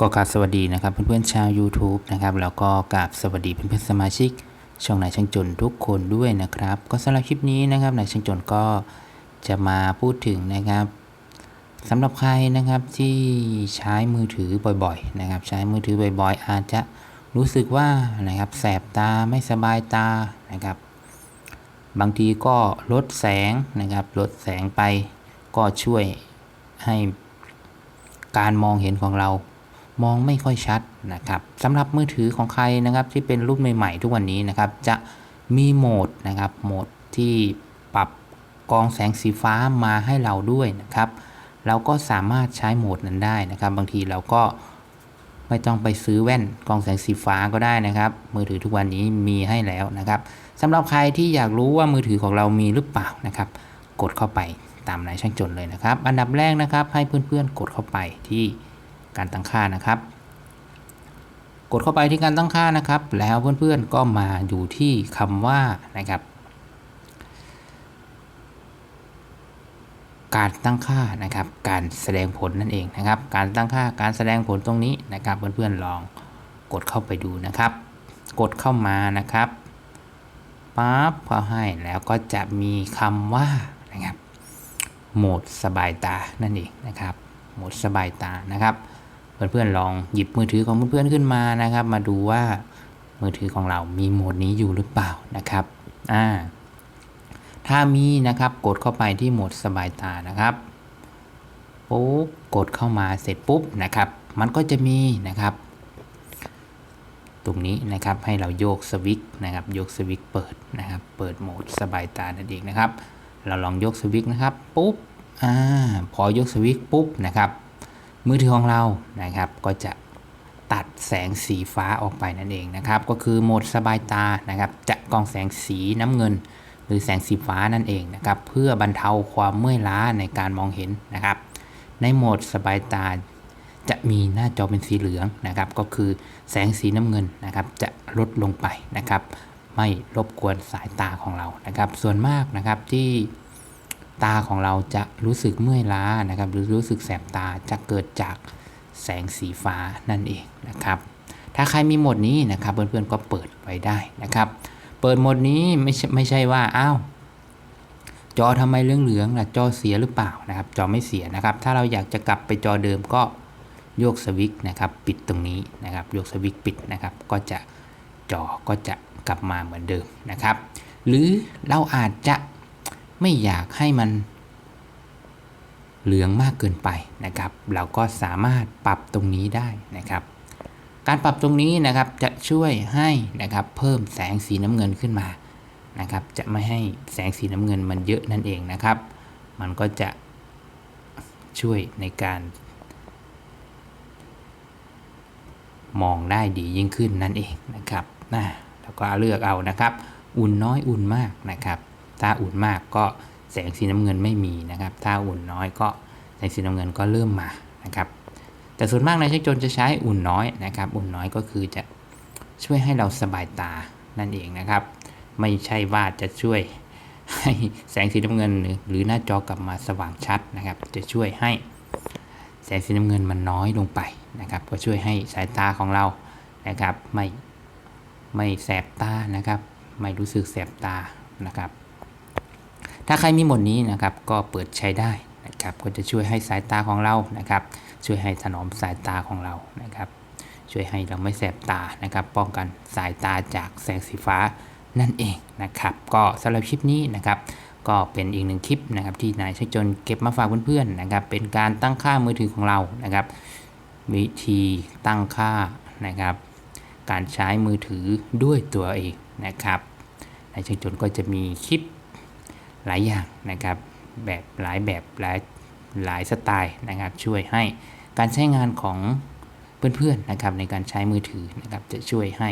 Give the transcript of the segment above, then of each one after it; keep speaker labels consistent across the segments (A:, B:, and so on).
A: ก็กราบสวัสดีนะครับเพื่อนๆชาว YouTube นะครับแล้วก็กราบสวัสดีเพื่อนๆสมาชิก ช่องนายช่างจนทุกคนด้วยนะครับ ก็สำหรับคลิปนี้นะครับนายช่างจนก็จะมาพูดถึงนะครับสำหรับใครนะครับที่ใช้มือถือบ่อยๆนะครับ ใช้มือถือบ่อยๆ อาจจะรู้สึกว่านะครับแสบตาไม่สบายตานะครับ บางทีก็ลดแสงนะครับลดแสงไปก็ช่วยให้การมองเห็นของเรา มองไม่ค่อยชัดนะครับสำหรับมือถือของใครนะครับที่เป็นรุ่นใหม่ ๆ ทุกวันนี้นะครับ จะมีโหมดนะครับโหมดที่ปรับกองแสงสีฟ้ามาให้เราด้วยนะครับ เราก็สามารถใช้โหมดนั้นได้นะครับ บางทีเราก็ไม่ต้องไปซื้อแว่นกองแสงสีฟ้าก็ได้นะครับ มือถือทุกวันนี้มีให้แล้วนะครับสำหรับใครที่อยากรู้ว่ามือถือของเรามีหรือเปล่านะครับ กดเข้าไปตามนายช่างจนเลยนะครับ อันดับแรกนะครับให้เพื่อนๆกดเข้าไปที่ การตั้งค่านะครับ กดเข้าไปที่การตั้งค่านะครับ แล้วเพื่อนๆก็มาอยู่ที่คำว่านะครับ การตั้งค่านะครับ การแสดงผลนั่นเองนะครับ การตั้งค่าการแสดงผลตรงนี้นะครับ เพื่อนๆลองกดเข้าไปดูนะครับ กดเข้ามานะครับปั๊บพอให้แล้วก็จะมีคำว่านะครับโหมดสบายตานั่นเองนะครับโหมดสบายตานะครับ เพื่อนๆลองหยิบมือถือของเพื่อนๆขึ้นมานะครับ มาดูว่ามือถือของเรามีโหมดนี้อยู่หรือเปล่านะครับอ่าถ้ามีนะครับกดเข้าไปที่โหมดสบายตานะครับปุ๊บกดเข้ามาเสร็จปุ๊บนะครับ มันก็จะมีนะครับ ตรงนี้นะครับให้เราโยกสวิตช์นะครับโยกสวิตช์เปิดนะครับ เปิดโหมดสบายตานั่นเองนะครับ เราลองยกสวิตช์นะครับปุ๊บอ่าพอยกสวิตช์ปุ๊บนะครับ มือถือของเรานะครับ ก็จะตัดแสงสีฟ้าออกไปนั่นเองนะครับ ก็คือโหมดสบายตานะครับ จะกองแสงสีน้ำเงิน หรือแสงสีฟ้านั่นเองนะครับ เพื่อบรรเทาความเมื่อยล้าในการมองเห็นนะครับ ในโหมดสบายตาจะมีหน้าจอเป็นสีเหลืองนะครับ ก็คือแสงสีน้ำเงินนะครับ จะลดลงไปนะครับ ไม่รบกวนสายตาของเรานะครับ ส่วนมากนะครับที่ ตาของเราจะรู้สึกเมื่อยล้านะครับ หรือรู้สึกแสบตาจะเกิดจากแสงสีฟ้านั่นเองนะครับ ถ้าใครมีโหมดนี้นะครับเพื่อนๆก็เปิดไว้ได้นะครับ เปิดโหมดนี้ไม่ใช่ไม่ใช่ว่าอ้าวจอทำไมเหลืองๆล่ะจอเสียหรือเปล่านะครับ จอไม่เสียนะครับ ถ้าเราอยากจะกลับไปจอเดิมก็โยกสวิตช์นะครับ ปิดตรงนี้นะครับ โยกสวิตช์ปิดนะครับ ก็จะจอก็จะกลับมาเหมือนเดิมนะครับ หรือเราอาจจะ ไม่อยากให้มันเหลืองมากเกินไปนะครับ เราก็สามารถปรับตรงนี้ได้นะครับ การปรับตรงนี้นะครับจะช่วยให้นะครับเพิ่มแสงสีน้ำเงินขึ้นมานะครับ จะไม่ให้แสงสีน้ำเงินมันเยอะนั่นเองนะครับ มันก็จะช่วยในการ มองได้ดียิ่งขึ้นนั่นเองนะครับนะแล้วก็เลือกเอานะครับ อุ่นน้อยอุ่นมากนะครับ ถ้าอุ่นมากก็แสงสีน้ำเงินไม่มีนะครับ ถ้าอุ่นน้อยก็แสงสีน้ำเงินก็เริ่มมานะครับ แต่ส่วนมากในช่างจนจะใช้อุ่นน้อยนะครับ อุ่นน้อยก็คือจะช่วยให้เราสบายตานั่นเองนะครับ ไม่ใช่ว่าจะช่วยให้แสงสีน้ำเงินหรือหรือหน้าจอกลับมาสว่างชัดนะครับ จะช่วยให้แสงสีน้ำเงินมันน้อยลงไปนะครับ ก็ช่วยให้สายตาของเรานะครับไม่ไม่แสบตานะครับ ไม่รู้สึกแสบตานะครับ ถ้าใครมีหมดนี้นะครับก็เปิดใช้ได้นะครับก็จะช่วยให้สายตาของเรานะครับ ช่วยให้ถนอมสายตาของเรานะครับ ช่วยให้เราไม่แสบตานะครับ ป้องกันสายตาจากแสงสีฟ้านั่นเองนะครับ ก็สำหรับคลิปนี้นะครับ ก็เป็นอีกหนึ่งคลิปนะครับที่นายช่างจนเก็บมาฝากเพื่อนๆนะครับ เป็นการตั้งค่ามือถือของเรานะครับ วิธีตั้งค่านะครับ การใช้มือถือด้วยตัวเองนะครับนายช่างจนก็จะมีคลิป หลายอย่างนะครับแบบหลายแบบหลายหลายสไตล์นะครับ ช่วยให้การใช้งานของเพื่อนๆนะครับในการใช้มือถือนะครับจะช่วยให้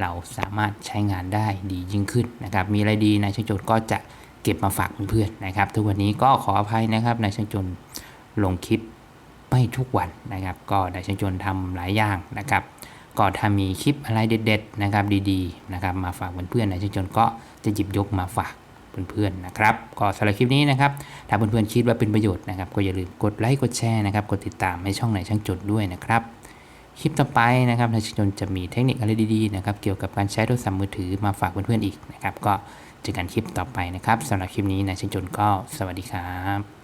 A: เราสามารถใช้งานได้ดียิ่งขึ้นนะครับ มีอะไรดีนายช่างจนก็จะเก็บมาฝากเพื่อนๆนะครับ ทุกวันนี้ก็ขออภัยนะครับนายช่างจนลงคลิปไม่ทุกวันนะครับ ก็ได้ช่างจนทำหลายอย่างนะครับ ก็ถ้ามีคลิปอะไรเด็ด ๆ นะครับดีๆนะครับมาฝากเพื่อนๆนะช่างจนก็จะหยิบยกมาฝาก เพื่อนๆนะครับก็สำหรับคลิปนี้นะครับถ้าเพื่อนๆคิดว่าเป็นประโยชน์นะครับ ก็อย่าลืมกดไลค์กดแชร์นะครับ กดติดตามให้ช่องไหนช่างจดด้วยนะครับคลิปต่อไปนะครับนายชินนท์จะมีเทคนิคอะไรดีๆนะครับเกี่ยวกับการใช้โทรศัพท์มือถือมาฝากเพื่อนๆอีกนะครับ ก็เจอกันคลิปต่อไปนะครับสำหรับคลิปนี้นายชินนท์ก็สวัสดีครับ